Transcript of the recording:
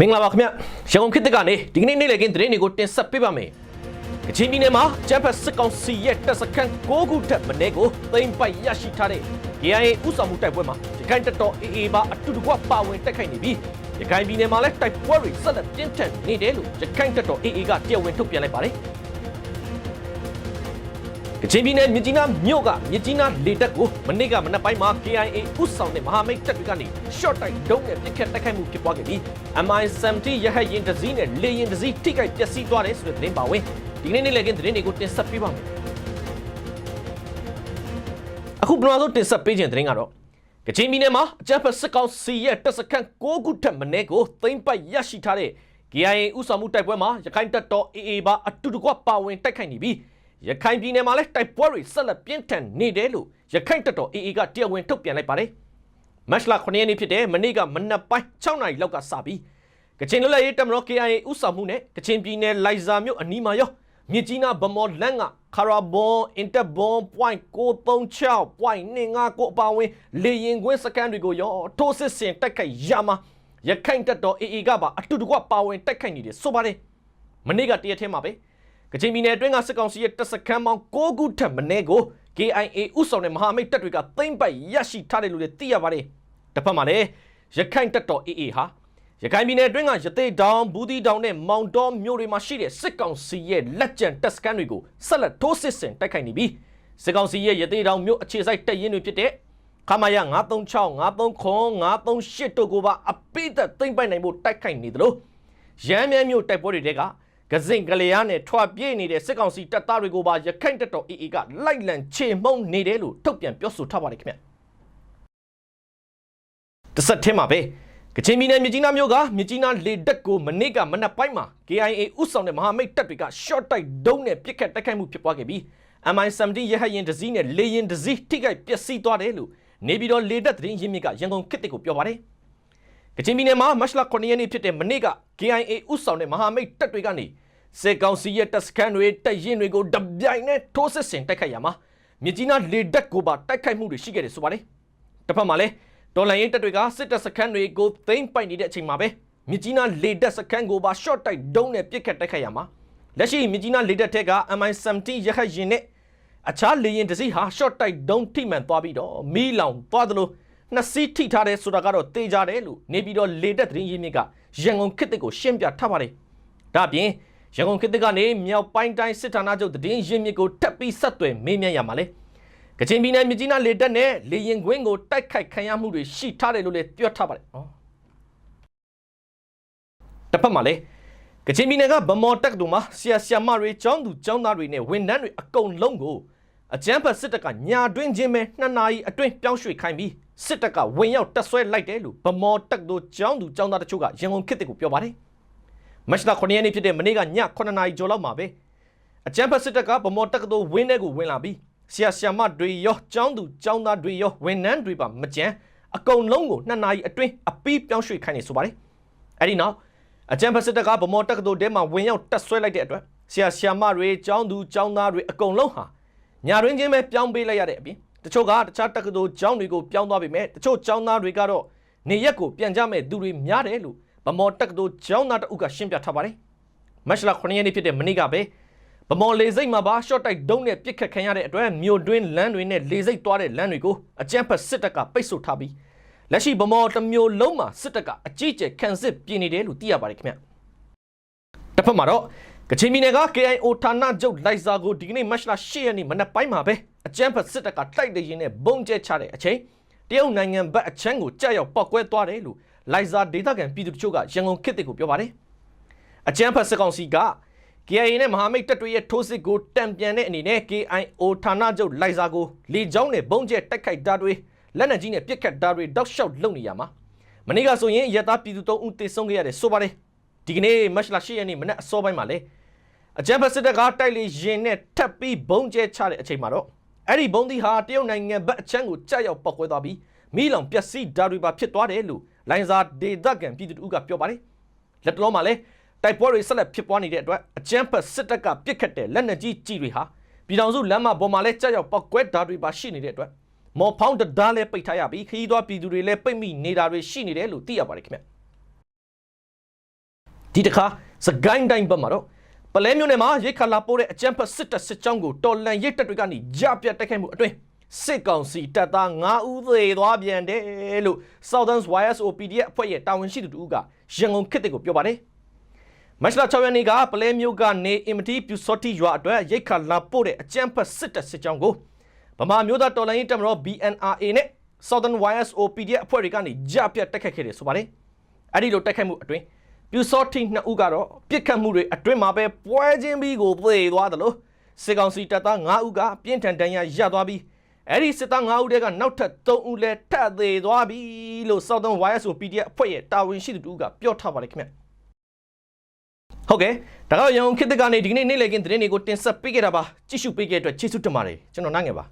မင်္ဂလာပါခင်ဗျရန်ကုန်ခေတ်သစ်ကနေဒီကနေ့နေ့လည်ခင်းသတင်းတွေကိုတင်ဆက်ပေးပါမယ်ကချင်ပြည်နယ်မှာဂျပန်စစ်ကောင်စီရဲ့တပ်စခန်း6ခုထက်မနည်းကိုသိမ်းပိုက်ရရှိထားတဲ့ KIA ဥဆောင်မှုတိုက်ပွဲမှာရခိုင်တပ်တော် AA ပါအတူတကွပါဝင်တိုက်ခိုက်နေပြီးရခိုင်ပြည်နယ်မှာလည်းတိုက်ပွဲတွေဆက်လက်ပြင်းထန်နေတယ်လို့ရခိုင်တပ်တော် AA ကတရားဝင်ထုတ်ပြန်လိုက်ပါတယ် ကချင်ပြည်နယ်မြစ်ကြီးနားမြို့ကမြစ်ကြီးနားလေတပ်ကိုမနေ့ကမနက်ပိုင်းမှာ KIA ဥဆောင်တဲ့မဟာမိတ်တပ်တွေကနေ short တိုက်ဒုံးနဲ့ပစ်ခတ်တိုက်ခိုက်မှုဖြစ်ပွားခဲ့ပြီး MI-70 ရဟတ်ယာဉ်တစ်စီးနဲ့လေယာဉ်တစ်စီးထိခိုက်ပျက်စီးသွားတယ်ဆိုတဲ့သတင်းပါဝင်ဒီကနေ့နေ့လည်ခင်းသတင်းတွေကိုတင်ဆက်ပေးပါမယ်အခုပထမဆုံးတင်ဆက်ပေးခြင်းသတင်းကတော့ကချင်ပြည်နယ်မှာအကြမ်းဖက်စစ်ကောင်စီရဲ့တပ်စခန်း6ခုထက်မနည်းကိုသိမ်းပိုက်ရရှိထားတဲ့ KIA ဥဆောင်မှုတိုက်ပွဲမှာရခိုင်တပ်တော် AA ပါအတူတကွပါဝင်တိုက်ခိုက်နေပြီး ရခိုင်ပြည်နယ်မှာလည်းတိုက်ပွဲတွေဆက်လက်ပြင်းထန်နေတယ်လို့ရခိုင်တပ်တော် AA ကတရားဝင်ထုတ်ပြန်လိုက်ပါတယ်မတ်လ9ရက်နေ့ဖြစ်တဲ့မနေ့ကမနက်ပိုင်း6နာရီလောက်ကစပြီးကချင်လွတ်လပ်ရေးတပ်မတော် KIA ဥဆောင်မှုနဲ့ကချင်ပြည်နယ်လိုင်ဇာမြို့အနီးမှာရောမြစ်ကြီးနားဗမော်လန်းကခါရာဘွန်အင်တာဘွန် .936 .259 အပါအဝင်လေရင်ကွင်းစကန်တွေကိုရောထိုးစစ်ဆင်တိုက်ခိုက်ရမှာရခိုင်တပ်တော် AA ကပါအတူတကွပါဝင်တိုက်ခိုက်နေတယ်ဆိုပါတယ်မနေ့ကတရက်ထဲမှာပဲ ကချင်ပြည်နယ်အတွင်းကစစ်ကောင်စီရဲ့တပ်စခန်းပေါင်း6ခုထက်မနည်းကို KIA ဥဆောင်တဲ့မဟာမိတ်တပ်တွေကသိမ့်ပိုက်ရရှိထားတယ်လို့လည်းသိရပါတယ်တစ်ဖက်မှာလည်းရခိုင်တပ်တော် AA ဟာရခိုင်ပြည်နယ်အတွင်းကရသေးတောင်ဘူးတီတောင်နဲ့မောင်တော်မြို့တွေမှာရှိတဲ့စစ်ကောင်စီရဲ့လက်ကျန်တပ်စခန်းတွေကိုဆက်လက်ထိုးစစ်ဆင်တိုက်ခိုက်နေပြီးစစ်ကောင်စီရဲ့ရသေးတောင်မြို့အခြေစိုက်တပ်ရင်းတွေဖြစ်တဲ့ခမာယ936 939 938တို့ကိုပါအပိသက်သိမ့်ပိုက်နိုင်ဖို့တိုက်ခိုက်နေတယ်လို့ရမ်းမြမ်းမြို့တိုက်ပွဲတွေတဲက ကစင်ကလေးရနဲ့ထွာပြေးနေတဲ့စစ်ကောင်စီတပ်သားတွေကိုပါရခိုင်တပ်တော် AA ကလိုက်လံချေမှုန်းနေတယ်လို့ထုတ်ပြန်ပြောဆိုထားပါတယ်ခင်ဗျတစ်ဆက်တည်းမှာပဲကချင်ပြည်နယ်မြစ်ကြီးနားမြို့ကမြစ်ကြီးနားလေတက်ကိုမနေ့ကမနက်ပိုင်းမှာ KIA ဥဆောင်တဲ့မဟာမိတ်တပ်တွေက short တိုက်ဒုံးနဲ့ပစ်ခတ်တိုက်ခိုက်မှုဖြစ်ပွားခဲ့ပြီး MI-70 ရဟတ်ယာဉ်တစ်စီးနဲ့လေယာဉ်တစ်စီးထိခိုက်ပျက်စီးသွားတယ်လို့နေပြည်တော်လေတက်သတင်းရင်းမြစ်ကရန်ကုန်ခေတ်တစ်ကိုပြောပါတယ် ကချင်ပြည်နယ်မှာမတ်လ9ရက်နေ့ဖြစ်တဲ့မနေ့က KIA ဥဆောင်တဲ့မဟာမိတ်တပ်တွေကနေစစ်ကောင်စီရဲ့တပ်စခန်းတွေတပ်ရင်းတွေကိုတပြိုင်နဲ့ထိုးစစ်ဆင်တိုက်ခိုက်ရမှာမြစ်ကြီးနားလေတက်ကိုပါတိုက်ခိုက်မှုတွေရှိခဲ့တယ်ဆိုပါတယ်တစ်ဖက်မှာလည်းတော်လန်ရေးတပ်တွေကစစ်တပ်စခန်းတွေကိုသိမ်းပိုက်နေတဲ့အချိန်မှာပဲမြစ်ကြီးနားလေတပ်စခန်းကိုပါ short တိုက်ဒုံးနဲ့ပစ်ခတ်တိုက်ခိုက်ရမှာလက်ရှိမြစ်ကြီးနားလေတပ်ထက်က MI-70 ရဟတ်ယာဉ်နဲ့အခြားလေယာဉ်တစ်စီးဟာ short တိုက်ဒုံးထိမှန်သွားပြီးတော့မီးလောင်သွားသလို နှစ်စီးထိထားတယ်ဆိုတာကတော့တေးကြတယ်လို့နေပြီးတော့လေတပ်သတင်းရင်းမြစ်ကရန်ကုန်ခေတ်တစ်ကိုရှင်းပြထားပါတယ်ဒါ့အပြင်ရန်ကုန်ခေတ်တစ်ကနေမြောက်ပိုင်းတိုင်းစစ်ဌာနချုပ်သတင်းရင်းမြစ်ကိုတက်ပြီးဆက်သွယ်မေးမြန်းရမှာလေကချင်ပြည်နယ်မြကြီးနားလေတပ်နဲ့လေရင်ကွင်းကိုတိုက်ခိုက်ခံရမှုတွေရှိထားတယ်လို့လည်းပြောထားပါတယ်။ဟောတစ်ဖက်မှာလည်းကချင်ပြည်နယ်ကဗမော်တက်တူမှာဆီယာဆီယာမတွေចောင်းသူចောင်းသားတွေနဲ့ဝန်ထမ်းတွေအကုန်လုံးကိုအကြမ်းဖက်စစ်တပ်ကညာတွင်းချင်းပဲနှစ်နာရီအတွင်းပြောင်းရွှေ့ခိုင်းပြီး စစ်တပ်ကဝင်ရောက်တက်ဆွဲလိုက်တယ်လို့ဗမော်တက်တို့ကျောင်းသူကျောင်းသားတချို့ကရန်ကုန်ခေတ်ကိုပြောပါတယ်မတ်လ9ရက်နေ့ဖြစ်တဲ့မနေ့ကည9နာရီကျော်လောက်မှာပဲအကြမ်းဖက်စစ်တပ်ကဗမော်တက်တို့ဝင်းထဲကိုဝင်လာပြီးဆရာဆရာမတွေရောကျောင်းသူကျောင်းသားတွေရောဝန်ထမ်းတွေပါမကြမ်းအကုန်လုံးကို2နာရီအတွင်းအပီးပြောင်းရွှေ့ခိုင်းနေဆိုပါတယ်အဲ့ဒီနောက်အကြံဖက်စစ်တပ်ကဗမော်တက္ကသိုလ်ထဲမှာဝင်ရောက်တက်ဆွဲလိုက်တဲ့အတွက်ဆရာဆရာမတွေကျောင်းသူကျောင်းသားတွေအကုန်လုံးဟာညာရင်းချင်းပဲပြောင်းပေးလိုက်ရတဲ့အပြင်တချို့ကတခြားတက္ကသိုလ်ကျောင်းတွေကိုပြောင်းသွားပြီမဲ့တချို့ကျောင်းသားတွေကတော့နေရက်ကိုပြန်ကြမဲ့သူတွေများတယ်လို့ဗမော်တက္ကသိုလ်ကျောင်းသားတအုပ်ကရှင်းပြထားပါတယ်မတ်လ9ရက်နေ့ဖြစ်တဲ့မနေ့ကပဲဗမော်လေစိတ်မှာပါ short တိုက်ဒုံးနဲ့ပြစ်ခတ်ခံရတဲ့အတွက်မြို့တွင်းလမ်းတွေနဲ့လေစိတ်သွားတဲ့လမ်းတွေကိုအကြမ်းဖက်စစ်တပ်ကပိတ်ဆို့ထားပြီးလက်ရှိဗမော်တစ်မျိုးလုံးမှာစစ်တပ်ကအကြီးအကျယ်ခံစစ်ပြင်နေတယ်လို့သိရပါတယ်ခင်ဗျတစ်ဖက်မှာတော့ ကချင်ပြည်နယ်က KIO ဌာနချုပ်လိုက်စာကိုဒီကနေ့မတ်လ10ရက်နေ့မနက်ပိုင်းမှာပဲအကြမ်းဖက်စစ်တပ်ကတိုက်လေရင်နဲ့ဘုံကျဲချတဲ့အချိန်တရုတ်နိုင်ငံဘက်အချမ်းကိုကြောက်ရောက်ပောက်ကွဲသွားတယ်လို့လိုက်စာဒေသခံပြည်သူတို့ကရန်ကုန်ခေတ်တွေကိုပြောပါတယ်အကြမ်းဖက်စစ်ကောင်စီက KIA နဲ့မဟာမိတ်တပ်တွေရဲ့ထိုးစစ်ကိုတံပြန်တဲ့အနေနဲ့ KIO ဌာနချုပ်လိုက်စာကိုလေကြောင်းနဲ့ဘုံကျဲတိုက်ခိုက်တာတွေလက်နက်ကြီးနဲ့ပစ်ခတ်တာတွေတောက်လျှောက်လုပ်နေရမှာမနေ့ကဆိုရင်ရတာပြည်သူ၃ဦးတေဆုံးခဲ့ရတယ်ဆိုပါတယ်ဒီကနေ့မတ်လ10ရက်နေ့မနက်အစောပိုင်းမှာလေ အကြမ်းဖက်စစ်တပ်ကတိုက်လေရင်နဲ့ထပ်ပြီးဘုံကျဲချတဲ့အချိန်မှာတော့အဲ့ဒီဘုံသီးဟာတရုတ်နိုင်ငံဘက်အချမ်းကိုကြောက်ရောက်ပောက်ကွဲသွားပြီးမိလောင်ပျက်စီးဓာတ်တွေပါဖြစ်သွားတယ်လို့လိုင်ဇာဒေသခံပြည်သူတို့ကပြောပါတယ်လက်တလုံးမှာလည်းတိုက်ပွဲတွေဆက်လက်ဖြစ်ပွားနေတဲ့အတွက်အကြမ်းဖက်စစ်တပ်ကပစ်ခတ်တဲ့လက်နက်ကြီးကြီးတွေဟာပြည်ထောင်စုလမ်းမပေါ်မှာလည်းကြောက်ရောက်ပောက်ကွဲဓာတ်တွေပါရှိနေတဲ့အတွက်မော်ဖောင်းတဒါလည်းပိတ်ထားရပြီးခရီးသွားပြည်သူတွေလည်းပိတ်မိနေတာတွေရှိနေတယ်လို့သိရပါတယ်ခင်ဗျဒီတစ်ခါစကိုင်းတိုင်းဘက်မှာတော့ ပလဲမျိုးနယ်မှာရိတ်ခါလာပိုးတဲ့အကြမ်းဖက်စစ်တပ်စစ်ကြောင်းကိုတော်လန်ရိတ်တပ်တွေကနေကြပြတ်တိုက်ခိုက်မှုအတွင်းစစ်ကောင်စီတပ်သား9ဦးသေသွားပြန်တယ်လို့ Southern YSO PDF အဖွဲ့ရဲ့တာဝန်ရှိသူတူကရန်ကုန်ခေတ်တစ်ကိုပြောပါတယ်မတ်လ6ရက်နေ့ကပလဲမျိုးကနေအင်မတီပြူစောတိရွာအတွက်ရိတ်ခါလာပို့တဲ့အကြမ်းဖက်စစ်တပ်စစ်ကြောင်းကိုဗမာမျိုးသားတော်လှန်ရေးတပ်မတော် BNRA နဲ့ Southern YSO PDF အဖွဲ့တွေကနေကြပြတ်တိုက်ခိုက်ခဲ့တယ်ဆိုပါတယ်အဲ့ဒီလိုတိုက်ခိုက်မှုအတွင်း ပြူစောတိနှစ်ဦးကတော့ပြစ်ခတ်မှုတွေအတွင်းမှာပဲပွဲချင်းပြီးကိုပြေသွားတယ်လို့စစ်ကောင်စီတပ်သား9ဦးကပြင်းထန်ဒဏ်ရာရသွားပြီးအဲ့ဒီစစ်သား9ဦးတည်းကနောက်ထပ်3ဦးလည်းထပ်သေးသွားပြီလို့ Southern YSO PDF အဖွဲ့ရဲ့တာဝန်ရှိသူတူကပြောထားပါတယ်ခင်ဗျဟုတ်ကဲ့ဒါကတော့ရန်ကုန်ခေတ်သစ်ကနေဒီကနေ့နေ့လည်ခင်းသတင်းတွေကိုတင်ဆက်ပေးခဲ့တာပါကြည့်ရှုပေးခဲ့တဲ့အတွက်ကျေးဇူးတင်ပါတယ်ကျွန်တော်နိုင်ငယ်ပါ